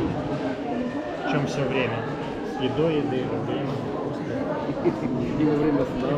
В чем все время. И до еды, и во время. И во время сна.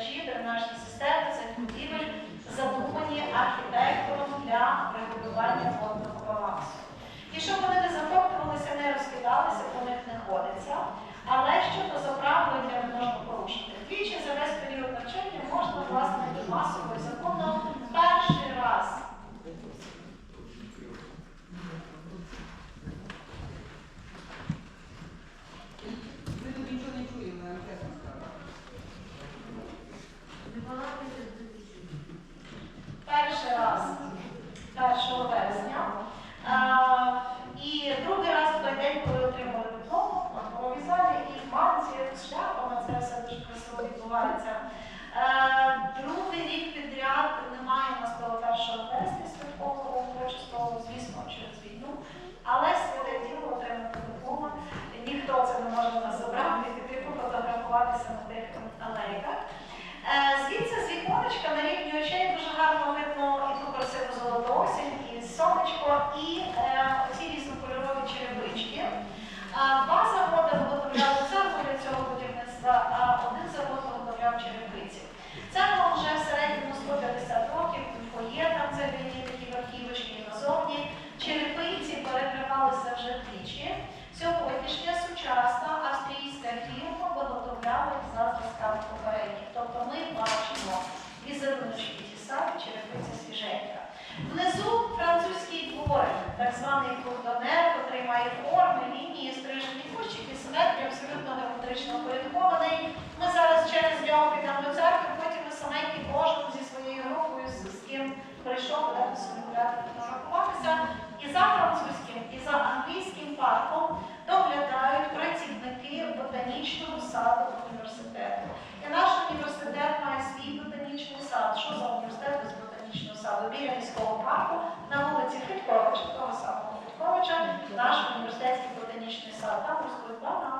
споживачі дренажні системи цих будівель задумані архітектором для регулювання водного балансу. І щоб вони не захоплювалися, не розкидалися, по них не ходиться. Але щоб званий фунтанер, котрий має форми, лінії, стрижені кущики, симетрію, абсолютно геометрично порядкований. Ми зараз через нього підемо до церкви, потім ми саменькі кожен зі своєю групою, з ким прийшов, будемо собі гуляти фотографуватися. І за французьким, і за англійським парком. також складна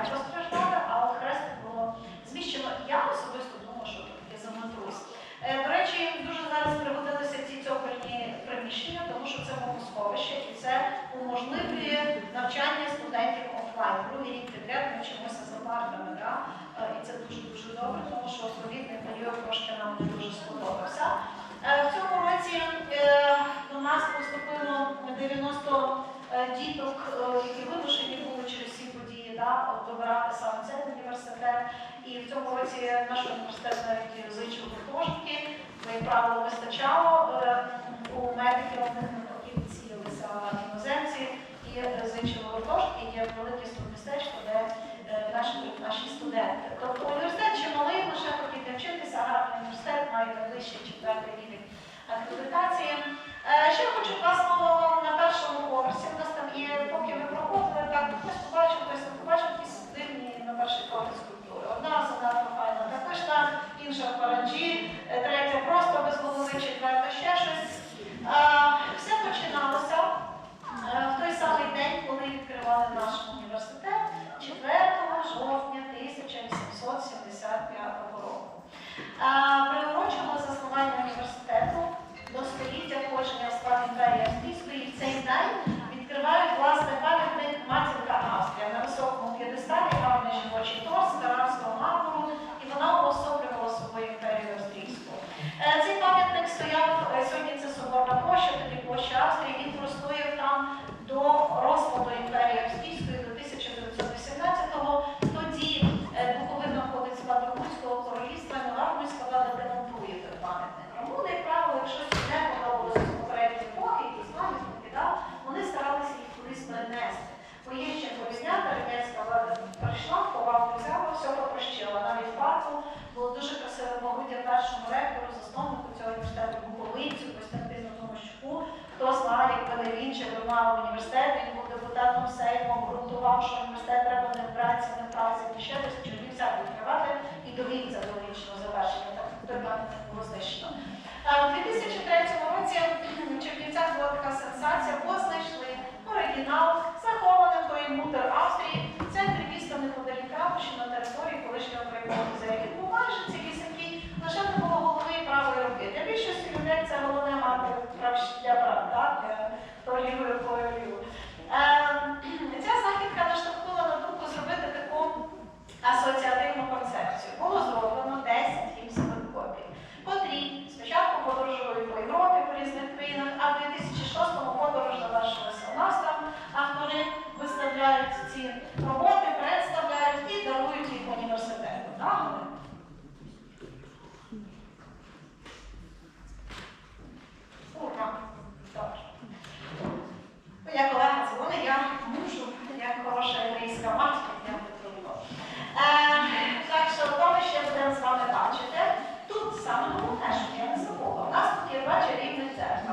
постраждали, а от хрестик було зміщено. Я особисто думаю, що є землетрус. До речі, дуже зараз пригодилися ці цокольні приміщення, тому що це бомбосховище і це уможливлює навчання студентів офлайн. Другий рік підряд ми вчимося за партами, да? Е, і це дуже дуже добре, тому що ковідний період трошки нам не дуже сподобався. Е, В цьому році е, до нас поступило 90 е, діток, які вимушені були через ці події да, от добирати саме цей університет. І в цьому році наш університет навіть зичив гуртожитки, бо, як правило, вистачало е, у медиків, у них навпаки відсіялися іноземці і зичили гуртожитки, є велике студмістечко, де е, наші, наші студенти. Тобто університет ще малий, лише хотіти вчитися, гарний університет має найвищий четвертий рівень акредитації. Е, Ще хочу два Сейму, що університет треба не вбратися, не вправитися, і ще десь Чернівця відкривати і довів це до логічного завершення. Так пам'ятник було знищено. У 2003 році в Чернівцях була така сенсація, бо знайшли оригінал, захований в той мутер Австрії, в центрі міста неподалік Ратуші на території колишнього краєвого музею. Він був майже цілісінький, лише не було голови і правої руки. Для більшості людей це головне мати для прав, для хто лівою Саме головне, що я не забула. У нас тут я бачу рівне дзеркала,